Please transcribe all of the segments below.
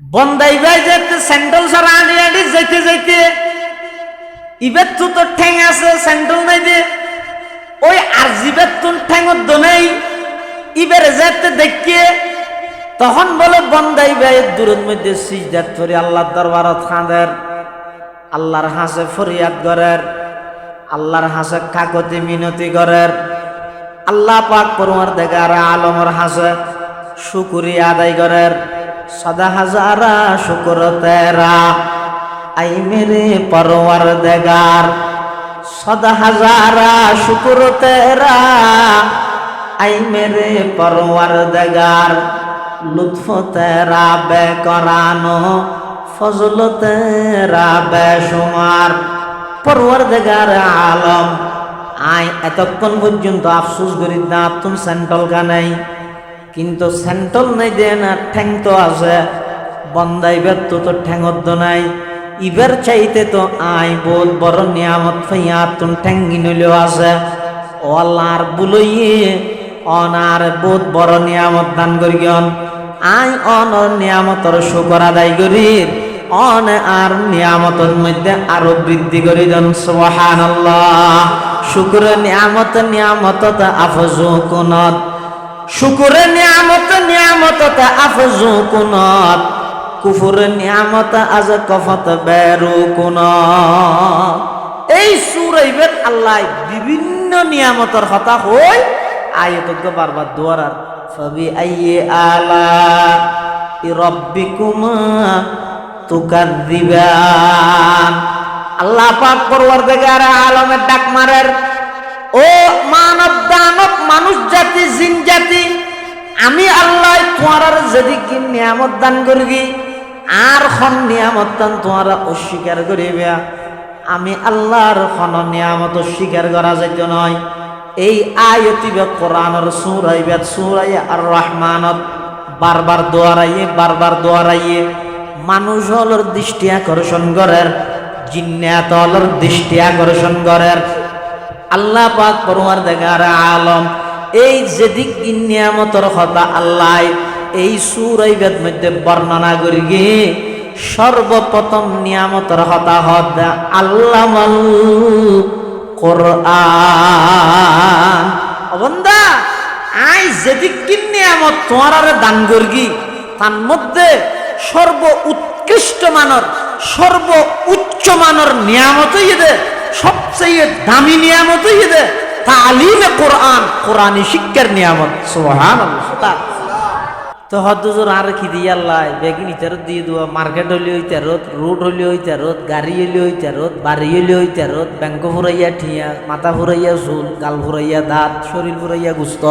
বন্দাই যেতে স্যান্ডেল সারা আনি আনি যাইতে যাইতে। ইবের তো তোর ঠ্যাং আছে, স্যান্ডেল নাই যে ওই আর জিবের তোর ঠ্যাঙর দনেই। ইবের যেতে দেখিয়ে তখন বলে বন্দাই ভাই দূরের মধ্যে সিজদাত করে আল্লাহর দরবারত খাঁদের আল্লাহর হাসে ফরিয়াদ করের। আল্লাহর হাসে কাকতি মিনতি করের। আল্লাহ পাক পরমার দেখার আলমর হাসে শুকুরি আদায় করের। সদা হাজারা, শুকুর তেরা। আই মেরে পরওয়ার দেগার সদা হাজারা, শুকুর তেরা। আই মেরে পরওয়ার দেগার লুৎফ তেরা বে করানো ফজল তেরা বে সুমার পরওয়ার দেগার আলম, আই, এতক্ষণ পর্যন্ত আফসোস করি না তুম সেন্টল নাই কিন্তু সেন্টল নাই দে না ঠ্যাং তো আছে। বন্দাইবার তো তো ঠ্যাঙদ্দ নাই। ইবার চাইতে তো আই বহুত বড় নিয়ামত ফাইয়া তুম ঠ্যাঙ্গি নইলেও আছে। ও আল্লাহর বুলইয়ে অনার বহুত বড় নিয়ামত দান করি গন আই অনর নিয়ামতর শুকর আদায় করি অন আর নিয়ামতের মধ্যে আরও বৃদ্ধি করি দেন সুবহানাল্লাহ। শুক্র, নিয়ামত নিয়ামত আফজু কুনত। শুকুর নিয়ামত নিয়ামত আফজু কুনত। কুফুর নিয়ামত আজ কফত বেরু কুনত। এই সুরাইবের আল্লাহ বিভিন্ন নিয়ামতর কথা হই আয়তজ্ঞ বারবার দুয়ারার ফবি আইয়ে আলা রব্বিকুমা তুকাদ্দিবান আল্লাহ পাক দেগার আলমের ডাক মারের ও মানব দানব মানুষ জাতি, জিন জাতি, আমি আল্লাহ তোমার যেদিকে নিয়ামত দান করবি আর খন নিয়ামত দান তোমার অস্বীকার করিবে। আমি আল্লাহর খন নিয়ামত অস্বীকার করা যাইতে নয়। এই আয়তিবে কোরআনের সুরাইবে সুরাই আর রহমানত বারবার দোয়ারাইয়ে বারবার দোয়ারাইয়ে মানুষ হলর দৃষ্টি আকর্ষণ করার, জিন্নাত হলর দৃষ্টি আকর্ষণ করার। আল্লাহ পাক পরমার দেখার আলম, এই যেদিক নিয়ামতর কথা আল্লাহ, এই সুরাইবেদ মধ্যে বর্ণনা করি গে সর্বপ্রথম নিয়ামতর কথা হদ আল্লাহ কোরআন। বন্ধা, আই যেদিক নিয়ামত তোমার আরে দান করগি তার মধ্যে সর্ব উৎকৃষ্ট মানর, সর্ব উচ্চ মানর নিয়ামতই সবচেয়ে দামি নিয়ামতই দে তালিমে কোরআন কোরআনি শিক্ষার নিয়ামত। সুবহান তো হদ্দুজোর আর কি দিয়ে আল্লাহ বেগিন ইতারত দিয়ে দেওয়া মার্কেট হইলে ওই তেরত, রোড হইলে ওই তেরত, গাড়ি হইলে ওই তেরত, বাড়ি হইলে ওই তেরত, ব্যাংক ফুরাইয়া ঠিয়া, মাথা ফুরাইয়া চুল, গাল ফুরাইয়া দাঁত, শরীর ফুরাইয়া গুস্ত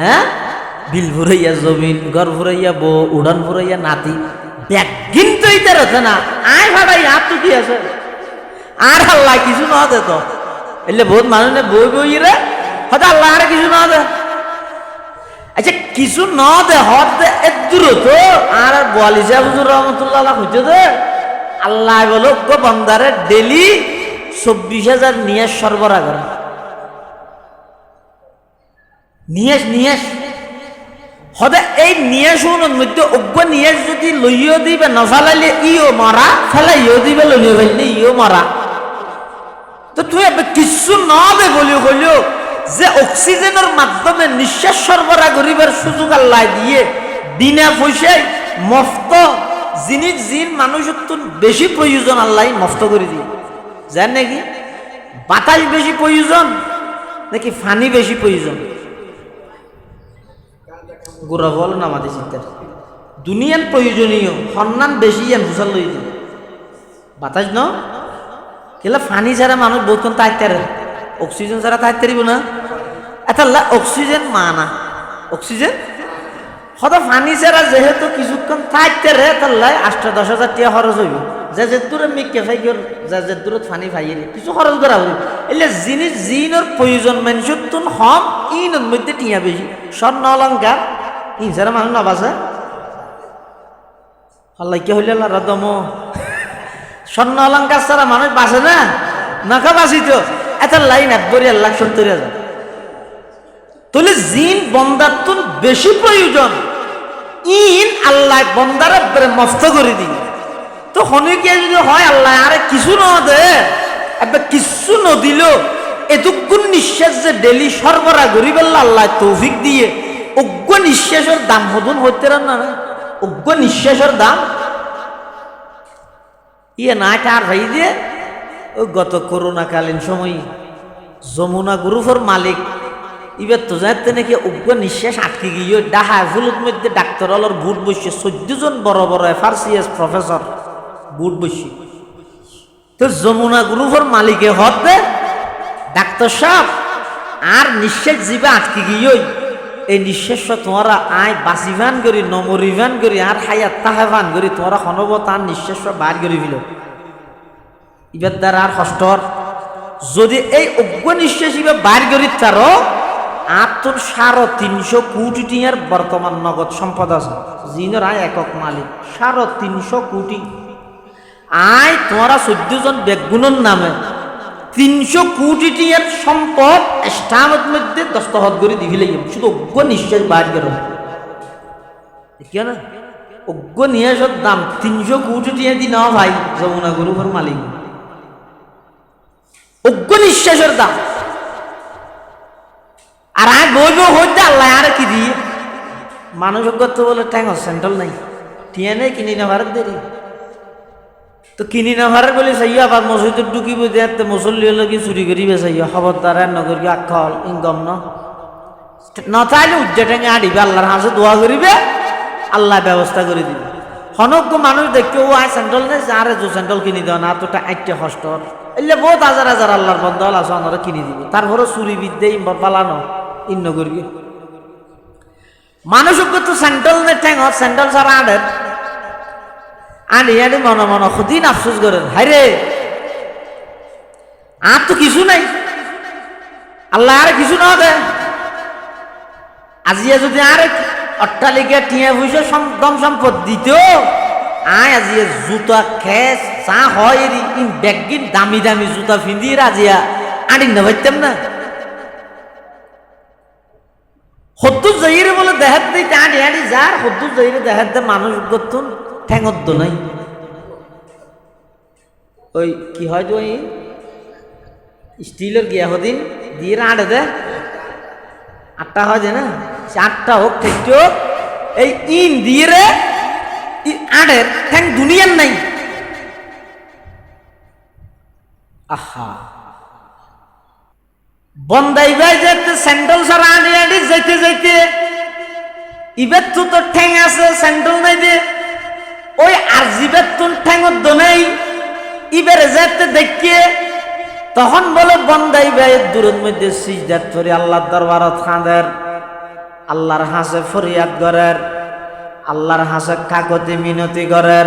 হ্যাঁ? বিল ফুরাইয়া জমিন, ঘর ফুরাইয়া বউ, উড়ান ফুরাইয়া নাতি। ব্যাগিন তো ইতার হচ্ছে না? আয় ভাবাই হাত তো কি আছে। আর আল্লাহ কিছু না দে তো। এলে বহুত মানুষ বই বই রে, হয়তো আল্লাহ আর কিছু না দে। আচ্ছা কিছু ন দে হত দে এদুর তো। আর বলিজা হুজুর রহমতুল্লাহ হইতে দে। আল্লাহ বলো গো বন্দারে ডেলি চব্বিশ হাজার নিয়াস সরবরাহ করে। নিয়াস নিয়াস। এই নিয়াসুনের মধ্যে অজ্ঞ নিয়াস যদি লইও দিবে, নফালাইলে ইও মরা ফেলাইও দিবে লইও ফেললে ইও মরা। তো তুই কিছু ন দে বলিও বলিও যে অক্সিজেনের মাধ্যমে নিঃশ্বাস সরবরাহ করিবার সুযোগ আল্লাহ দিয়ে, বিনা পয়সায় মফত জিনিস জিন মানুষের তো বেশি প্রয়োজন আল্লাহ মফত করে দিয়ে জান নাকি? বাতাস বেশি প্রয়োজন নাকি ফানি বেশি প্রয়োজন? গোরা বল না আমাদের চিন্তার। দুনিয়ার প্রয়োজনীয় সন্ধান বেশি ইয়ান হুসাল লই বাতাস ন? কেলা ফানি ছাড়া মানুষ বহুক্ষণ তাইতে অক্সিজেন ছাড়া তাইতে পারিব না। এটা অক্সিজেন মা না অক্সিজেন? সদা ফানি ছাড়া যেহেতু কিছুক্ষণ থাকতে রে তাহলে আষ্ট দশ হাজার টিয়া খরচ হইব। যে যে দূরে মিকে ফাই গেল যে যে দূরত ফানি ফাই কিছু খরচ করা হইব। এলে জিনিস জিনের প্রয়োজন মানুষের তুন হম ইনের মধ্যে টিয়া বেশি স্বর্ণ অলঙ্কার ইন ছাড়া মানুষ নবাসে আল্লাহ কি হইলে রদম স্বর্ণ অলঙ্কার ছাড়া মানুষ বাসে না? নাকা বাসিত এত লাইন একবারই এক লাখ সত্তর হাজার তাহলে জিন বন্দার বেশি প্রয়োজন। ইন আল্লাহ বন্দারে বেড়ে মস্ত করে দিই তো হনিকে যদি হয়, আল্লাহ আরে কিছু ন দে। একবার কিছু নদিল এতক্ষণ নিঃশ্বাস যে ডেলি সরবরাহ করি বললা আল্লাহ তৌফিক দিয়ে। অজ্ঞ নিঃশ্বাসের দাম মতন হইতে না না। অজ্ঞ নিঃশ্বাসের দাম ইয়ে না কার ভাই দিয়ে ওই গত করোনাকালীন সময় যমুনা গ্রুপের মালিক এবার তো যাতে নাকি উগ্র নিঃশ্বাস আটকে গিয়ে ডাহা ফুলত মধ্যে ডাক্তার অলর বুট বসছে চোদ্দ জন বড় বড় এফআরসিএস প্রফেসর বুট বসছে তো যমুনা গ্রুপের মালিকে হতে ডাক্তার সাহেব আর নিঃশ্বাস জীবে আটকে গিয়ে এই নিঃশ্বাস তোমরা আয় বাঁচিভান করি নমরিভান করি, আর হাইয়া তাহেভান করি তোমরা হনব তার নিঃশ্বাস বার করে ফেল। ইবার দ্বারা আর কষ্টর যদি এই অজ্ঞ নিঃশ্বাস ইবার বার করি তারও আর তোর তিনশো কোটি টিয়ার বর্তমান নগদ সম্পদ আছে। জিনের আয় একক মালিক। সাড়ে তিনশো কোটি। আয় তোমরা চোদ্দ জন বেগুনের নামে। তিনশো কোটি টিয়ার সম্পদ স্টামের মধ্যে দস্তখত করে দিবিলে শুধু অজ্ঞ নিঃশ্বাস বার করো দেখিও না, অজ্ঞ নিঃশ্বাসের দাম তিনশো কোটি টিয়া দি না ভাই, যমুনা গ্রুপের মালিক। অজ্ঞ নিঃশ্বাসের দাম। আর আয় বলব হইতে আল্লাহ আর কি দিয়ে? মানুষ অজ্ঞত্ব বলে ট্যাঙ্গ সেন্ট্রাল নাই। টিয়া নেই, কিনি না ভারত দেরি তো কিনি না ভারে বলে চাইয়া আবার মসজিদ ঢুকিব দেখতে মুসল্লি হলে কি চুরি করিবে চাইয়া খবরদার নগর কি আখ্যাল ইনকম ন? নথাইলে উজ্জা টেঙে আডিবে আল্লাহর হাসে দোয়া করিবে, আল্লাহ ব্যবস্থা করে দিবে। হনজ্ঞ মানুষ দেখতে ও আয় স্যান্ডল নেই আরে যে স্যান্ডল কিনি দেওয়া না তোটা আইটে হস্ত এলে বহুত হাজার হাজার আল্লাহর বন্ধ হল আছে অনরা কিনি দিব। তারপরে চুরি বিদ্যে পালানো ইন্ন করবি মানুষ তো স্যান্ডল নে ঠ্যাং স্যান্ডল ছাড়া আডের আনি মনে মনে, খুদিন আফসোস করেন। হাইরে আর তো কিছু নাই। আল্লাহ আর কিছু না দে আজিয়া যদি আর অট্টালিকা টিয়া পয়সা দম সম্পদ দিত আয় আজিয়া, জুতা, খেস, চা, হয় ব্যাগিন দামি দামি জুতা ফিন্দি আজিয়া। আড়ি না পাইতাম না। সত্তর যাইরে বলে দেহাত দিই আড়ি আড়ি যার সত্তর যাইরে দেহাত দে মানুষ গতুন ঠেঙত নাই। ওই কি হয় তো স্টিলের গিয়া হদিন দিয়ে আড়ে দে। আটটা হয় যে না, সে আটটা হোক, ঠেকটি এই ইন দিয়ে রে আড়ের ঠ্যাং দুনিয়ার নাই। আহা। বন্দাই ভাই যেতে, স্যান্ডেল ছাড়া আড়ি আড়ি যাইতে যাইতে ইবের তো তোর ঠ্যাং আছে, স্যান্ডেল নাই দিয়ে ওই আজিবের তুন ঠ্যাঙত দনেই ইবের যেতে দেখিয়ে তখন বলে, বন্দাই ভাই দূরের মধ্যে সিজদাত করে, আল্লাহর দরবারত খাঁদের আল্লাহর হাসে ফরিয়াদ করের আল্লাহর হাসে কাকতি মিনতি করের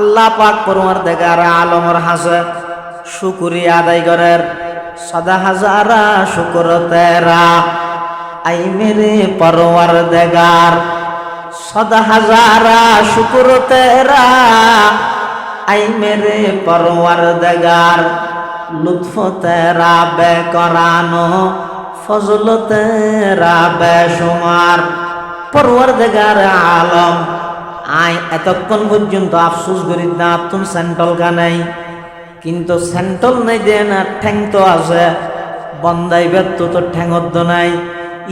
আল্লাহ পাক পরমার দেখার আলমর হাসে শুকুরি আদায় করের সদা হাজারা শুকুর তেরা, আই মেরে পরওয়ার দেগার সদা হাজারা শুকুর তেরা। আই মেরে পরওয়ার দেগার লুৎফ তেরা বে করানো ফজল তেরা বে সুমার পরওয়ার দেগার আলম, আই এতক্ষণ পর্যন্ত আফসোস করি না, তুম সেন্টল কানাই কিন্তু সেন্টল নাই দে না ঠ্যাং তো আছে বন্দাই ব্যর্থ তো ঠ্যাঙদ্দ নাই।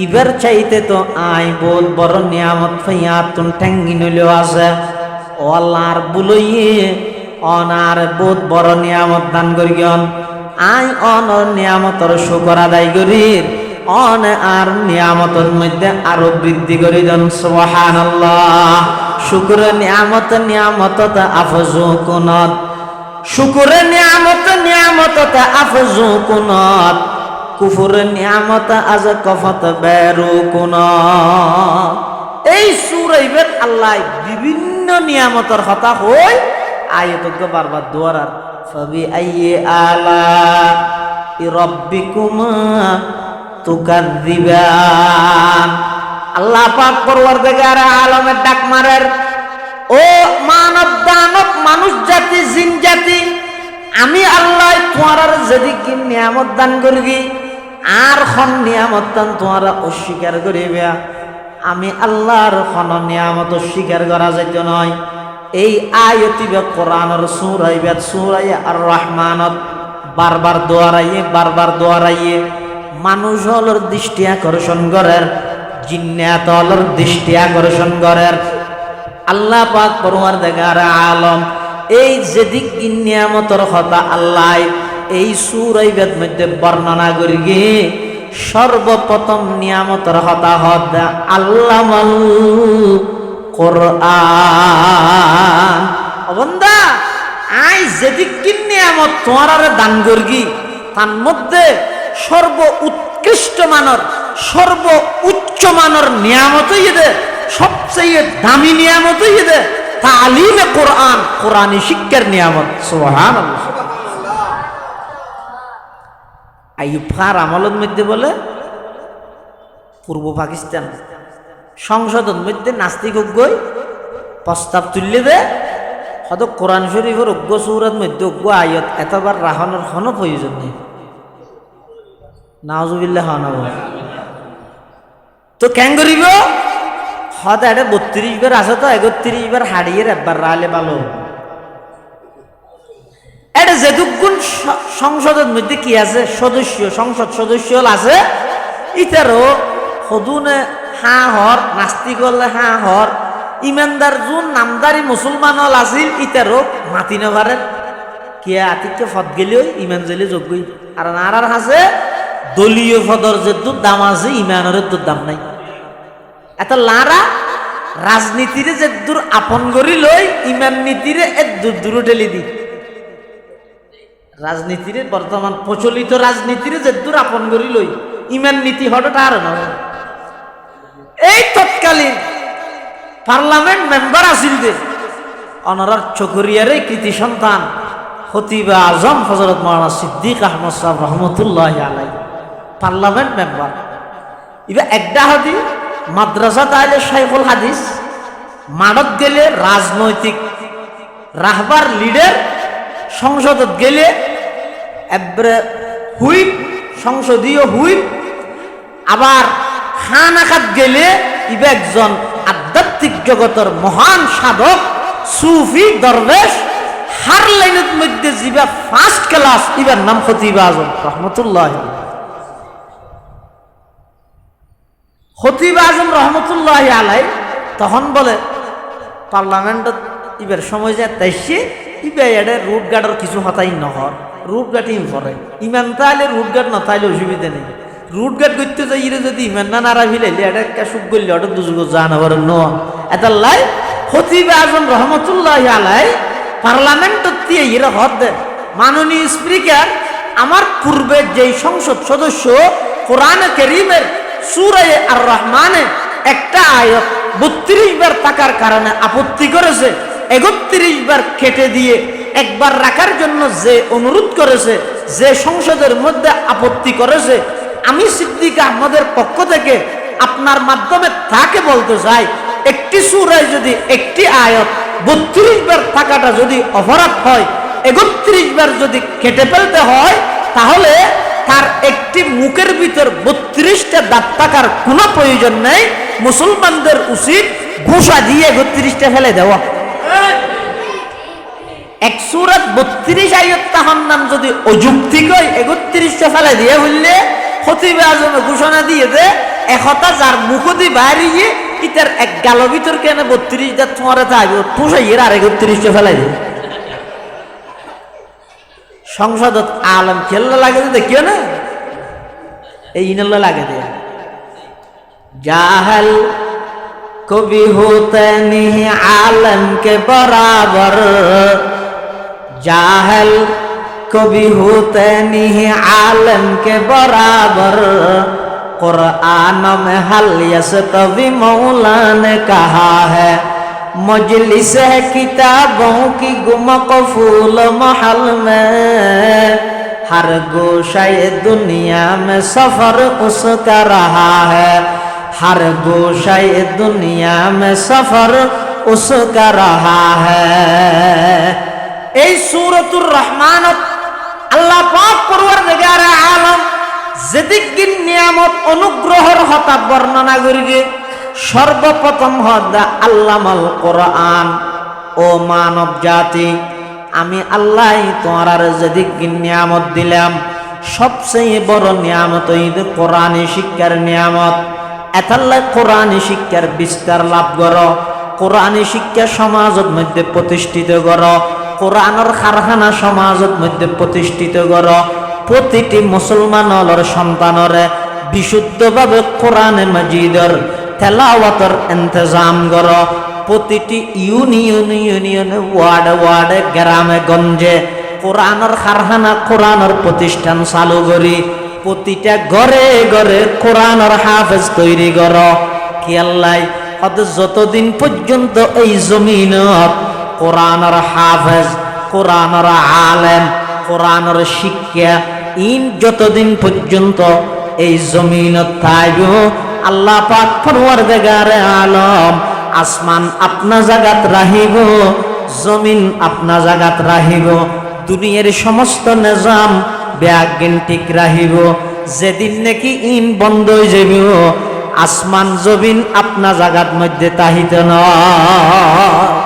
ইবার চাইতে তো আই বহুত বড় নিয়ামত ফাইয়া তুন ঠ্যাঙ্গি নইলেও আছে। আল্লাহর বুলইয়ে অনার বহুত বড় নিয়ামত দান করিয়ন আই অন নিয়ামতর শুকর আদায় করি অন আর নিয়ামতের মধ্যে আরও বৃদ্ধি করি দেন সুবহানাল্লাহ। শুক্র নিয়ামত নিয়ামত আফজু কুনত। শুকুর নিয়ামত নিয়ামত আফজু কুনত। কুফুর নিয়ামত আজ কফত বেরু কুন। এই সুরাইবের আল্লাহ বিভিন্ন নিয়ামতের কথা হই আয়তজ্ঞ বারবার দুয়ারার ফবি আইয়ে আলা রব্বিকুমা তুকাদ্দিবান আল্লাহ পাক পরওয়ার দেগার আলমের ডাক মারের, ও মানব দানব মানুষ জাতি, জিন জাতি, আমি আল্লাহ তোমার যেদিকে নিয়ামত দান করবি আর খন নিয়ামত দান, তোমারা অস্বীকার করিবে। আমি আল্লাহর খন নিয়ামত স্বীকার করা যাইত নয়। এই আয়তিবে কোরআনের সুরাইবে সুরাই আর রহমানত বারবার দোয়ারাইয়ে বারবার দোয়ারাইয়ে মানুষ হলর দৃষ্টি আকর্ষণ করের, জিন্নাত হলর দৃষ্টি আকর্ষণ করের। আল্লাহ পাক পরমার দেখার আলম, এই যেদিক নিয়ামতর কথা আল্লাহ এই সুরাইবেদ মধ্যে বর্ণনা করি সর্বপ্রথম নিয়ামতর হতা হদ আল্লামাল কোরআন। বন্ধা, আই যেদিক নিয়ামত তোমার আরে দান করগি, তার মধ্যে সর্ব উৎকৃষ্ট মানর, সর্ব উচ্চ মানর নিয়ামতই এদের সবচেয়ে দামি নিয়ামতই এদের তালিমে কোরআন, কোরআনী শিক্ষার নিয়ামত সোহান আইয়ুব খার আমলের মধ্যে বলে, পূর্ব পাকিস্তান। সংসদের মধ্যে নাস্তিক অজ্ঞই প্রস্তাব তুললে দে। হয়তো কোরআন শরীফের অজ্ঞ সৌরাত মধ্যে অজ্ঞ আয়ত এতবার রাহনের হন প্রয়োজন নেই। নাওজুবিল্লাহ হনব তো কেন করিব? হয়তো এটা বত্রিশ বার আছে তো, একত্রিশ বার হারিয়ে একবার রালে ভালো এটা যেটুকুন সংসদের মধ্যে কি আছে? সদস্য, সংসদ সদস্য আছে। ইতারও সদুনে হাঁ হর, নাস্তিক হলে হাঁ হর। ইমানদার যোন নামদারি মুসলমান হল আছিল ইতারও মাতি নভারেন কিয়া আতিকে ফত গেলেও ইমান জেলে যোগ্যই আর নারার হাসে দলীয় ফদর যে দাম আছে, ইমানের দুধ দাম নাই। এত লারা, রাজনীতিরে যে দূর আপন করি লই ইমান নীতিরে এ দূর দূর ঠেলি দি রাজনীতিরে বর্তমান প্রচলিত রাজনীতিরে যে দূর আপন করি লই ইমান নীতি হঠাৎ আর নয়। এই তৎকালীন পার্লামেন্ট মেম্বার আছিল যে, অনারার চকরিয়ারে কৃতি সন্তান হতিবা আজম হজরত মৌলানা সিদ্দিক আহমদ সাহেব রহমতুল্লাহ আলাই পার্লামেন্ট মেম্বার। এবার একটা হাদি মাদ্রাসা তাইলে শাইফুল হাদিস মানত গেলে রাজনৈতিক রাহবার লিডার সংসদত গেলে এবারে হুইপ, সংসদীয় হুইপ, আবার খান গেলে ইবে একজন আধ্যাত্মিক জগতের মহান সাধক, সুফি, দরবেশ হার লাইনের মধ্যে যিবা ফার্স্ট ক্লাস ইবার নাম খতিবা আজম, রহমতুল্লাহ খতিবা আজম, রহমতুল্লাহ আলাই তখন বলে, পার্লামেন্টত ইবার সময় যে তাইছে ইবে এডে কিছু হতাই নহর রুট গার্ড ইম ইমান তাইলে রুট গার্ড নথাইলে অসুবিধা নেই রুট গার্ড করতে যাই যদি ইমান না নারা ফিলাইলে এটা একটা সুখ করলে ওটা দুজুগ জানাবার ন। এটা লাই, খতিবা আজম রহমতুল্লাহ আলাই পার্লামেন্টত দিয়ে ইরে হদ দেন মাননীয় স্পিকার আমার পূর্বে যেই সংসদ সদস্য কোরআন করিমের সুরায় আর রহমানে একটা আয়ত বত্রিশ বার টাকার কারণে আপত্তি করেছে একত্রিশ বার কেটে দিয়ে একবার রাখার জন্য যে অনুরোধ করেছে, যে সংসদের মধ্যে আপত্তি করেছে, আমি সিদ্দিক আহমদের পক্ষ থেকে আপনার মাধ্যমে তাকে বলতে চাই, একটি সুরায় যদি একটি আয়ত বত্রিশ বার টাকাটা যদি অপরাধ হয়, একত্রিশ বার যদি কেটে ফেলতে হয়, তাহলে তার একটি মুখের ভিতর বত্রিশটা দাঁত থাকার কোনো প্রয়োজন নেই। মুসলমানদের উচিত ঘোষা দিয়ে একত্রিশটা ফেলে দেওয়া। এক সুরত বত্রিশ আয়ত তাহার নাম যদি অযুক্তিক একত্রিশটা ফেলে দিয়ে হইলে খতিবে আজমে ঘোষণা দিয়ে দে একতা যার মুখদি বাইরে ইতার এক গাল ভিতর কেন বত্রিশ দাঁত তোমার থাকবে ঠুসাইয়ের আর একত্রিশটা ফেলাই দিয়ে সংসদত আলম খেললে লাগে দেখিও না? এই ইনল্লা লাগে দে জাহল কবি होते नहीं आलम के बराबर। जाहल, कभी होते नहीं आलम के बराबर। कुरान में हल यस कभी मौला ने कहा है, मजलिस है किताबों की गुमकफूल महल में। हर गोशाए दुनिया में सफ़र उसका रहा है। हर गोशाए दुनिया में सफर उसका रहा है এই সুরতুর রহমানত আল্লাহ পাক পড়ুয়ার দেগারে আলম যেদিক নিয়ামত অনুগ্রহর হতা বর্ণনা করিবে সর্বপ্রথম হদা আল্লামাল কোরআন ও মানব জাতি আমি আল্লাহ তোমার যেদিক নিয়ামত দিলাম সবচেয়ে বড় নিয়ামত ঈদ কোরআনে শিক্ষার নিয়ামত এতাল্লাই কোরআনে শিক্ষার বিস্তার লাভ কর। কোরআনে শিক্ষা সমাজত মধ্যে প্রতিষ্ঠিত কর। কোরআনের কারখানা সমাজত মধ্যে প্রতিষ্ঠিত কর। প্রতিটি মুসলমানর সন্তানরে বিশুদ্ধভাবে কোরআনে মজিদর তেলাওয়াতর ইন্তজাম কর। প্রতিটি ইউনিয়ন ইউনিয়নে, ওয়ার্ডে ওয়ার্ডে, গ্রামে গঞ্জে কোরআনের কারখানা কোরআনের প্রতিষ্ঠান চালু করি। প্রতিটা ঘরে ঘরে কোরআনের হাফেজ তৈরি কর। কি আল্লাহ যতদিন পর্যন্ত এই জমিনত কোরআনের হাফেজ, কোরআনের আলেম, কোরআনের শিক্ষা, ইন যতদিন পর্যন্ত এই জমিনত থাকব, আল্লাহ পাক ফরওয়ার দেগারে আলম, আসমান আপনা জাগাত রাহিব, জমিন আপনা জাগাত রাহিব, দুনিয়ার সমস্ত নিজাম ব্যাগিন ঠিক রাহিব। যেদিন নাকি ইন বন্ধ হয়ে যাব আসমান জবিন আপনা জাগাত মধ্যে তাহিত নয়।